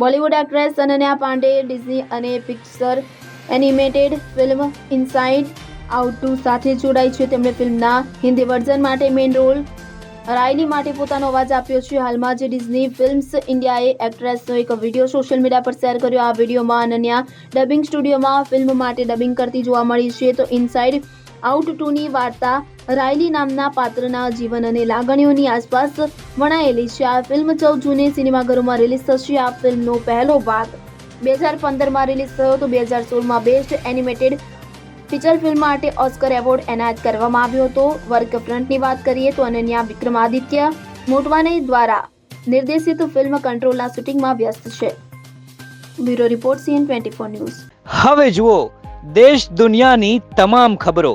Bollywood actress Ananya Pandey, Disney અને picture animated film Inside Out two સાથે જોડાઈ છે. તેમણે ફિલ્મના હિન્દી વર્ઝન માટે મેઇન રોલ રાયલી માટે પોતાનો અવાજ આપ્યો છે. હાલમાં જે ડિઝની ફિલ્મ્સ ઇન્ડિયાએ એક્ટ્રેસનો એક વીડિયો સોશિયલ મીડિયા પર શેર કર્યો. આ વિડીયોમાં અનન્યા ડબિંગ સ્ટુડિયોમાં ફિલ્મ માટે ડબિંગ કરતી જોવા મળી છે. તો ઇનસાઇડ આઉટ ટુની વાર્તા રાયલી નામના પાત્રના જીવન અને લાગણીઓની આસપાસ વણાયેલી છે. આ ફિલ્મ ચૌદ જૂને સિનેમાઘરોમાં રિલીઝ થશે. આ ફિલ્મનો પહેલો ભાગ બે હજાર પંદરમાં રિલીઝ થયો તો બે હજાર સોળમાં બેસ્ટ એનિમેટેડ ફીચર ફિલ્મ માટે ઓસ્કર એવોર્ડ એનાયત કરવામાં આવ્યો હતો. વર્ક ફ્રન્ટની વાત કરીએ તો અનન્યા વિક્રમાદિત્ય મોટવાને દ્વારા નિર્દેશિત ફિલ્મ કંટ્રોલના શૂટિંગમાં વ્યસ્ત છે. Bureau report CN twenty four news. હવે જુઓ, દેશ દુનિયાની તમામ ખબરો.